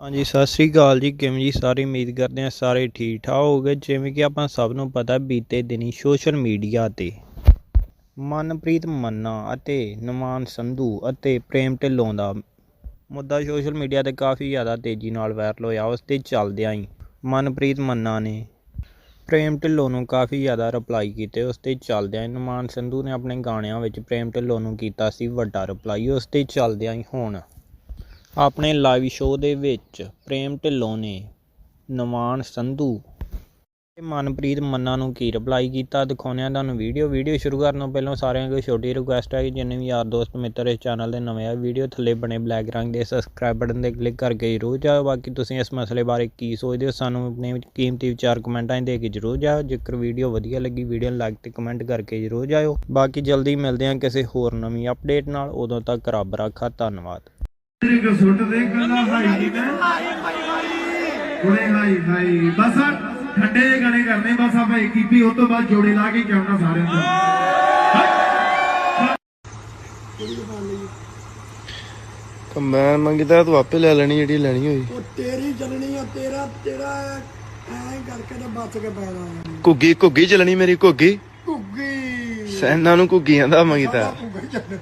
ਹਾਂਜੀ, ਸਤਿ ਸ੍ਰੀ ਅਕਾਲ ਜੀ। ਕਿਵੇਂ ਜੀ, ਸਾਰੇ ਉਮੀਦ ਕਰਦੇ ਹਾਂ ਸਾਰੇ ਠੀਕ ਠਾਕ ਹੋਗੇ ਜਿਵੇਂ ਕਿ ਆਪਾਂ ਸਭ ਨੂੰ ਪਤਾ, ਬੀਤੇ ਦਿਨੀ ਸੋਸ਼ਲ ਮੀਡੀਆ ਤੇ ਮਨਪ੍ਰੀਤ ਮੰਨਾ ਅਤੇ ਨਮਾਨ ਸੰਧੂ ਅਤੇ ਪ੍ਰੇਮ ਢਿੱਲੋਂ ਦਾ ਮੁੱਦਾ ਸੋਸ਼ਲ ਮੀਡੀਆ ਤੇ ਕਾਫੀ ਜ਼ਿਆਦਾ ਤੇਜ਼ੀ ਨਾਲ ਵਾਇਰਲ ਹੋਇਆ। ਉਸ ਤੇ ਚੱਲਦਿਆਂ ਹੀ ਮਨਪ੍ਰੀਤ ਮੰਨਾ ਨੇ ਪ੍ਰੇਮ ਢਿੱਲੋਂ ਨੂੰ ਕਾਫੀ ਜ਼ਿਆਦਾ ਰਿਪਲਾਈ ਕੀਤੇ। ਉਸ ਤੇ ਚੱਲਦਿਆਂ ਹੀ ਨਮਾਨ ਸੰਧੂ ਨੇ ਆਪਣੇ ਗਾਣਿਆਂ ਵਿੱਚ ਪ੍ਰੇਮ ਢਿੱਲੋਂ ਨੂੰ ਕੀਤਾ ਸੀ ਵੱਡਾ ਰਿਪਲਾਈ ਉਸ ਤੇ ਚੱਲਦਿਆਂ ਹੀ ਹੁਣ ਆਪਣੇ ਲਾਈਵ ਸ਼ੋਅ ਦੇ ਵਿੱਚ ਪ੍ਰੇਮ ਢਿੱਲੋਂ ਨੇ ਨਵਾਨ ਸੰਧੂ ਤੇ ਮਨਪ੍ਰੀਤ ਮੰਨਾ ਨੂੰ ਕੀ ਰਿਪਲਾਈ ਕੀਤਾ? ਦਿਖਾਉਂਦੇ ਹਾਂ ਤੁਹਾਨੂੰ ਵੀਡੀਓ ਵੀਡੀਓ ਸ਼ੁਰੂ ਕਰਨ ਤੋਂ ਪਹਿਲਾਂ ਸਾਰਿਆਂ ਕੋਲ ਛੋਟੀ ਰਿਕੁਐਸਟ ਹੈ ਕਿ ਜਿੰਨੇ ਵੀ ਯਾਰ ਦੋਸਤ ਮਿੱਤਰ ਇਸ ਚੈਨਲ ਦੇ ਨਵੇਂ ਆ ਵੀਡੀਓ ਥੱਲੇ ਬਣੇ ਬਲੈਕ ਰੰਗ ਦੇ ਸਬਸਕ੍ਰਾਈਬ ਬਟਨ ਤੇ ਕਲਿੱਕ ਕਰਕੇ ਜ਼ਰੂਰ ਜਾਓ। ਬਾਕੀ ਤੁਸੀਂ ਇਸ ਮਸਲੇ ਬਾਰੇ ਕੀ ਸੋਚਦੇ ਹੋ, ਸਾਨੂੰ ਆਪਣੇ ਕੀਮਤੀ ਵਿਚਾਰ ਕਮੈਂਟਾਂ 'ਚ ਦੇ ਕੇ ਜ਼ਰੂਰ ਜਾਓ। ਜੇਕਰ ਵੀਡੀਓ ਵਧੀਆ ਲੱਗੀ ਵੀਡੀਓ ਨੂੰ ਲਾਈਕ ਤੇ ਕਮੈਂਟ ਕਰਕੇ ਜ਼ਰੂਰ ਜਾਇਓ। ਬਾਕੀ ਜਲਦੀ ਮਿਲਦੇ ਹਾਂ ਕਿਸੇ ਹੋਰ ਨਵੀਂ ਅਪਡੇਟ ਨਾਲ। ਉਦੋਂ ਤੱਕ ਰੱਬ ਰਾਖਾ, ਧੰਨਵਾਦ। ਤੇਰੇ ਕੋ ਸੁੱਟ ਦੇ ਗੱਲਾਂ ਹਾਈ ਨਹੀਂ ਮੈਂ ਕੁੜੇ ਹਾਈ ਹਾਈ ਬਸ ਠੰਡੇ ਗਾਣੇ ਕਰਨੇ ਬਸ ਆਪਾਂ ਇੱਕ ਹੀ ਉਸ ਤੋਂ ਬਾਅਦ ਜੋੜੇ ਲਾ ਕੇ ਜਾਣਾ ਸਾਰਿਆਂ ਨੂੰ ਕੰਬਾਈਨ ਮੰਗਦਾ ਤੂੰ ਆਪੇ ਲੈ ਲੈਣੀ ਜਿਹੜੀ ਲੈਣੀ ਹੋਈ। ਉਹ ਤੇਰੀ ਚੱਲਣੀ ਆ ਤੇਰਾ ਤੇਰਾ ਐਂ ਕਰਕੇ ਤੇ ਬਚ ਕੇ ਪੈਣਾ ਘੁੱਗੀ ਘੁੱਗੀ ਚੱਲਣੀ ਮੇਰੀ ਘੁੱਗੀ। ਘੁੱਗੀ। ਸੈਨਾ ਨੂੰ ਘੁੱਗੀਆਂ ਦਾ ਮੰਗਦਾ। ਘੁੱਗੀ